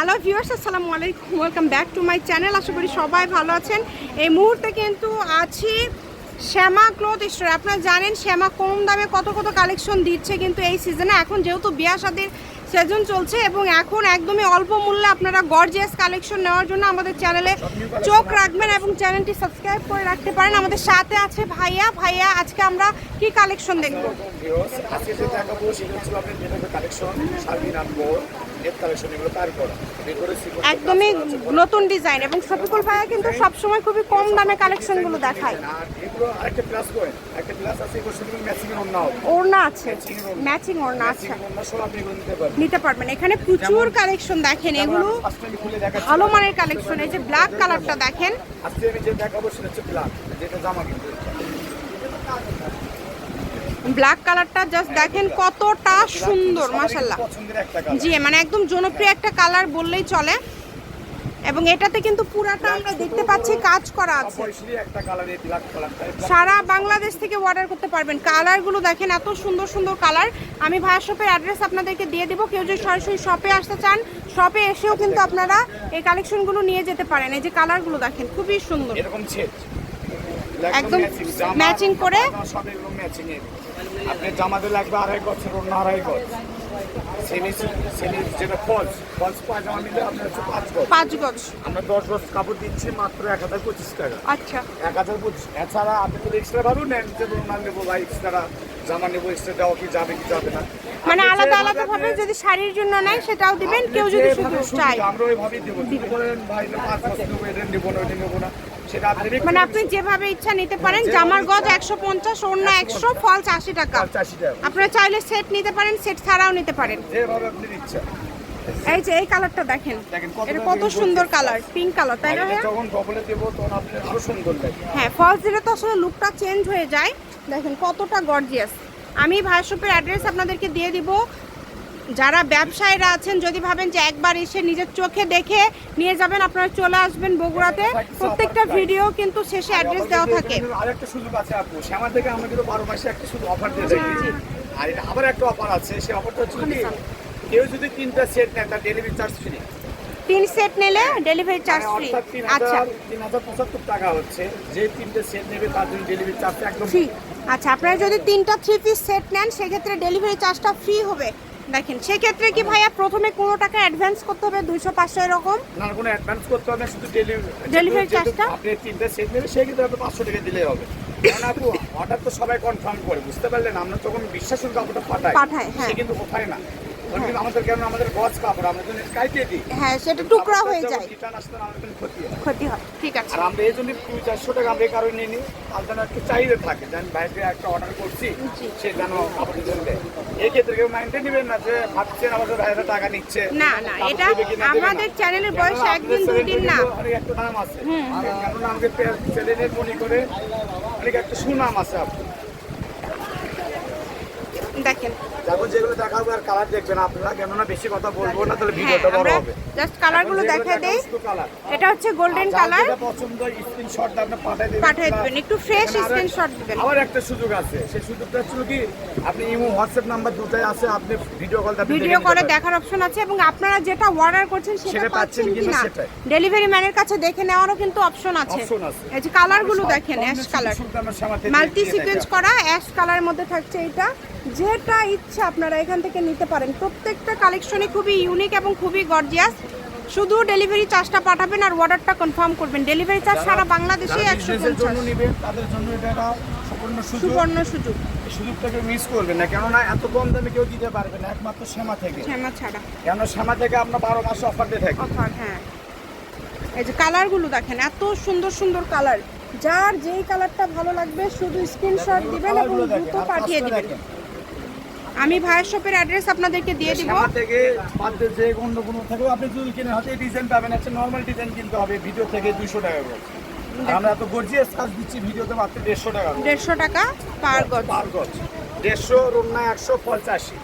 Hello viewers, আসসালামু আলাইকুম। Welcome back to my channel আশা করি সবাই ভালো আছেন। এই মুহূর্তে কিন্তু আছি শ্যামা ক্লথ স্টোর। আপনারা জানেন, শ্যামা কম দামে কত কত কালেকশন দিচ্ছে কিন্তু এই সিজনে এখন যেহেতু বিয়া শাদির সিজন চলছে এবং এখন একদমই অল্প মূল্যে আপনারা গর্জিয়াস কালেকশন নেওয়ার জন্য আমাদের চ্যানেলে চোখ রাখবেন এবং চ্যানেলটি সাবস্ক্রাইব করে রাখতে পারেন। আমাদের সাথে আছে ভাইয়া। ভাইয়া, আজকে আমরা কি কালেকশন দেখব? নেট কালেকশন এগুলো তার করা? বের করে sequence এর একদমই আছে, নতুন ডিজাইন এবং শফিকুল ভাইয়া কিন্তু সবসময় খুবই কম দামে কালেকশনগুলো দেখায়। আর এগুলো আরেকটা প্লাস পয়েন্ট একটা প্লাস আছে এগুলো শুধু ম্যাচিং এর ওড়না আছে ম্যাচিং ওড়না। এগুলো নিতে পারবেন। এখানে প্রচুর কালেকশন দেখেন এগুলো ভালো মানের কালেকশন এই যে ব্ল্যাক কালারটা দেখেন। আজকে আমি যে দেখাবো সেটা হচ্ছে ব্ল্যাক যেটা জামা কিন্তু ব্ল্যাক কালারটা জাস্ট দেখেন কতটা সুন্দর কালার জি মানে একদম জনপ্রিয় একটা কালার বললেই চলে। এবং এটাতে কিন্তু পুরাটা আমরা দেখতে পাচ্ছি কাজ করা আছে। সারা বাংলাদেশ থেকে অর্ডার করতে পারবেন। কালারগুলো দেখেন এত সুন্দর সুন্দর কালার আমি ভাইয়া শপের অ্যাড্রেস আপনাদেরকে দিয়ে দেবো। কেউ যদি সরাসরি শপে আসতে চান শপে এসেও কিন্তু আপনারা এই কালেকশনগুলো নিয়ে যেতে পারেন। এই যে কালারগুলো দেখেন খুবই সুন্দর। এরকম একদম ম্যাচিং করে? আপনি জামাতে লাগবে আড়াই বছর অন্য আড়াই গজ সেমি সেমি যেটা ফলস ফলস পায়জামা নিলে আপনার হচ্ছে পাঁচ গজ। পাঁচ গজ। আমরা দশ গজ কাপড় দিচ্ছি মাত্র এক হাজার পঁচিশ টাকা। আচ্ছা। এক হাজার পঁচিশ। এছাড়া আপনি যদি এক্সট্রা ভাবেও নেন যে ধরুন না নেব বা এক্সট্রা জামা নেব এক্সট্রা দেওয়া কি যাবে কি যাবে না। মানে আলাদা আলাদা ভাবে যদি শাড়ির জন্য নেয় সেটাও দিবেন কেউ যদি শুধু আমরা ওইভাবেই দেবো। বলেন ভাই পাঁচ বছর নেব এটা নেব না ওইটা নেব না। মানে আপনি যেভাবে ইচ্ছা নিতে পারেন জামার গজ একশো পঞ্চাশ ওড়না একশো ফলস আশি টাকা। আপনারা চাইলে সেট নিতে পারেন সেট ছাড়াও নিতে পারেন। এই যে এই কালারটা দেখেন। এটা কত সুন্দর কালার পিঙ্ক কালার তাই না আর এটা ভাইয়া? যখন ডবলে দেবো তখন আপনি আরও সুন্দর লাগবে। হ্যাঁ ফলস দিলে তো আসলে লুকটা চেঞ্জ হয়ে যায়। দেখেন কতটা গর্জিয়াস আমি ভাইয়া শপের অ্যাড্রেস আপনাদেরকে দিয়ে দিব। যারা ব্যবসায়ীরা আছেন যদি ভাবেন যে একবার এসে নিজের চোখে দেখে নিয়ে যাবেন আপনারা চলে আসবেন বগুড়াতে। প্রত্যেকটা ভিডিও কিন্তু শেষে অ্যাড্রেস দেওয়া থাকে। আরেকটা সুযোগ আছে আপু শ্যামা থেকে আমরা কিন্তু বারো মাসে একটা শুধু অফার দিয়ে থাকি। আর এটা আবার একটা অফার আছে সেই অফারটা হচ্ছে কেউ যদি তিনটা সেট নেয় তার ডেলিভারি চার্জ ফ্রি তিন সেট নিলে ডেলিভারি চার্জ ফ্রি আচ্ছা হাজার তিন হাজার পঁচাত্তর টাকা হচ্ছে যে তিনটে সেট নেবে তার জন্য ডেলিভারি চার্জ একদম ফ্রি আচ্ছা আপনারা যদি তিনটা থ্রি পিস সেট নেন সেক্ষেত্রে ডেলিভারি চার্জটা ফ্রি হবে। দেখেন সেক্ষেত্রে কি ভাইয়া প্রথমে কোনো টাকা অ্যাডভান্স করতে হবে দুইশো পাঁচশো এরকম? না কোনো অ্যাডভান্স করতে হবে শুধু ডেলিভারি ডেলিভারি চার্জটা আপনি তিনটা সেট নেবেন সেই ক্ষেত্রে আপনি পাঁচশো টাকা দিলেই হবে। কারণ আপু অর্ডার তো সবাই কনফার্ম করে বুঝতে পারলেন? আমরা তখন বিশ্বাসের কাপড়টা পাঠাই। পাঠাই হ্যাঁ। কিন্তু কোথায় না। দিই। হ্যাঁ সেটা টুকরা হয়ে যায়। রিটার্ন আসতে না আমাদের কিন্তু ক্ষতি হয় ঠিক আছে। আর আমরা এই জন্য চারশো টাকা আমরা এই কারণে নিই নি। যেন একটু চাহিদা থাকে যেন বাইরে একটা অর্ডার করছি সে যেন কাপড় জন্য এই ক্ষেত্রে কেউ মাইন্ডে নেবেন না যে ভাবছেন আমাদের ভাইরা টাকা নিচ্ছে। না এটা। আমাদের চ্যানেলের বয়স একদিন দুই দিন না। একটা নাম আছে। চ্যানেলের মনে করে অনেক একটা সুনাম আছে আপনার। দেখেন। যেগুলো দেখাবো আর কালার দেখবেন আপনারা কেননা বেশি কথা বলব না তাহলে হ্যাঁ ভিডিওটা বড় হবে। জাস্ট কালারগুলো দেই। এটা হচ্ছে গোল্ডেন কালার পছন্দ স্ক্রিনশট আপনি পাঠিয়ে দেবেন পাঠিয়ে দিবেন। একটু ফ্রেশ স্ক্রিনশট দিবেন। আবার একটা সুযোগ আছে। সেই সুযোগটা হচ্ছে কি আপনি ইমো হোয়াটসঅ্যাপ নাম্বার দুটাই আছে আপনি ভিডিও কল ভিডিও করে দেখার অপশন আছে এবং আপনারা যেটা অর্ডার করছেন সেটা পাচ্ছেন কিনা ডেলিভারি ম্যানের কাছে দেখে নেওয়ারও কিন্তু অপশন আছে। এই যে কালারগুলো দেখেন অ্যাশ কালার মাল্টি সিকোয়েন্স করা অ্যাশ কালারের মধ্যে থাকছে এটা। যেটা ইচ্ছা আপনারা এখান থেকে নিতে পারেন। প্রত্যেকটা কালেকশনই খুবই ইউনিক এবং খুবই গর্জিয়াস শুধু ডেলিভারি চার্জটা পাঠাবেন আর অর্ডারটা কনফার্ম করবেন। ডেলিভারি চার্জ সারা বাংলাদেশে একশো পঞ্চাশ। তাদের জন্য এটা একটা সুবর্ণ সুযোগ। সুযোগটাকে মিস করবেন না। কেননা এত কম দামে কেউ দিতে পারবে না একমাত্র শ্যামা থেকে। শ্যামা ছাড়া। কেন শ্যামা থেকে আমরা বারো মাসে অফার দিয়ে থাকি। অফার হ্যাঁ। এই যে কালারগুলো দেখেন এত সুন্দর সুন্দর কালার যার যেই কালারটা ভালো লাগবে শুধু স্ক্রিনশট দিবেন এবং দ্রুত পাঠিয়ে দিবেন। আমি ভাইয়ের শপের অ্যাড্রেস আপনাদেরকে দিয়ে দিব। থেকে বাদ যে অন্য কোনো থাকলেও আপনি যদি কিনে হাতে ডিজাইন পাবেন একটা নর্মাল ডিজাইন কিনতে হবে ভিডিও থেকে দুশো টাকা করে। আমরা তো গর্জিয়াস কাজ দিচ্ছি ভিডিওতে মাত্র দেড়শো টাকা। দেড়শো টাকা পার গজ। পার গজ। দেড়শো রুন্না একশো পঁচাশি।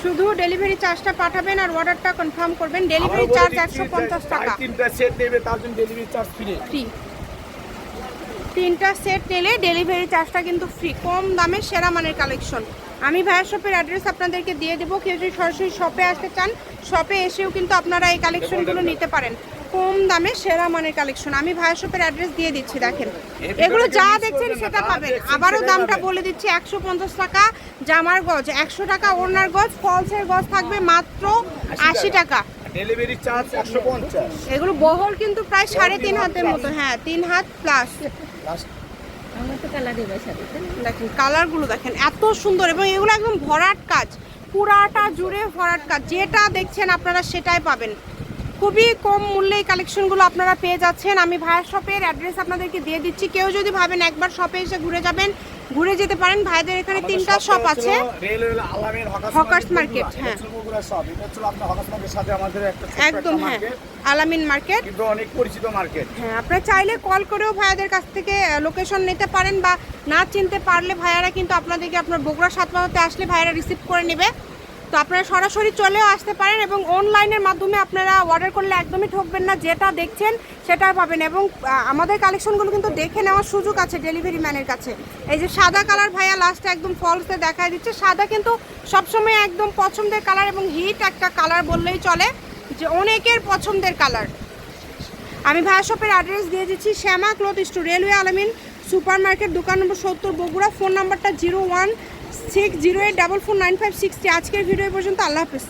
শুধু ডেলিভারি চার্জটা পাঠাবেন আর অর্ডারটা কনফার্ম করবেন। ডেলিভারি চার্জ একশো পঞ্চাশ টাকা। তিনটা সেট নেবে তার জন্য ডেলিভারি চার্জ ফ্রি ফ্রি তিনটা সেট নিলে ডেলিভারি চার্জটা কিন্তু ফ্রি কম দামে সেরা মানের কালেকশন আমি ভাইয়ের শপের অ্যাড্রেস আপনাদেরকে দিয়ে দেবো। কেউ যদি সরাসরি শপে আসতে চান শপে এসেও কিন্তু আপনারা এই কালেকশনগুলো নিতে পারেন। কম দামে সেরা মানের কালেকশন আমি ভাইয়া শপের অ্যাড্রেস দিয়ে দিচ্ছি দেখেন। এগুলো যা দেখছেন সেটা পাবেন। আবারও দামটা বলে দিচ্ছি একশো পঞ্চাশ টাকা জামার গজ একশো টাকা ওড়নার গজ ফলসের গজ থাকবে মাত্র আশি টাকা। ডেলিভারি চার্জ এগুলো বহল কিন্তু প্রায় সাড়ে তিন হাতের মতো হ্যাঁ তিন হাত প্লাস দেখেন কালারগুলো দেখেন, এত সুন্দর এবং এগুলো একদম ভরাট কাজ। পুরাটা জুড়ে ভরাট কাজ। যেটা দেখছেন আপনারা সেটাই পাবেন। খুবই কম মূল্যে এই কালেকশনগুলো আপনারা পেয়ে যাচ্ছেন। আমি ভাইয়ের শপের অ্যাড্রেস আপনাদেরকে দিয়ে দিচ্ছি। কেউ যদি ভাবেন একবার শপে এসে ঘুরে যাবেন ঘুরে যেতে পারেন। ভাইদের এখানে তিনটা শপ আছে। হকার্স মার্কেট, হ্যাঁ। একদম হ্যাঁ। আলামিন মার্কেট। অনেক পরিচিত মার্কেট হ্যাঁ আপনারা চাইলে কল করেও ভাইয়াদের কাছ থেকে লোকেশন নিতে পারেন বা না চিনতে পারলে ভাইয়ারা কিন্তু আপনাদেরকে আপনার বগুড়া মাতে আসলে ভাইয়ারা রিসিভ করে নেবে। তো আপনারা সরাসরি চলেও আসতে পারেন এবং অনলাইনের মাধ্যমে আপনারা অর্ডার করলে একদমই ঠকবেন না। যেটা দেখছেন সেটাই পাবেন এবং আমাদের কালেকশনগুলো কিন্তু দেখে নেওয়ার সুযোগ আছে ডেলিভারি ম্যানের কাছে। এই যে সাদা কালার ভাইয়া লাস্টে একদম ফলসে দেখায় দিচ্ছে। সাদা কিন্তু সবসময় একদম পছন্দের কালার এবং হিট একটা কালার বললেই চলে যে অনেকের পছন্দের কালার আমি ভাইয়া শপের অ্যাড্রেস দিয়ে দিচ্ছি, Shyama cloth store railway Alamin super market দোকান নম্বর সত্তর, বগুড়া ফোন নাম্বারটা zero one six zero eight double four nine five sixty আজকের ভিডিও পর্যন্ত আল্লাহ হাফিজ।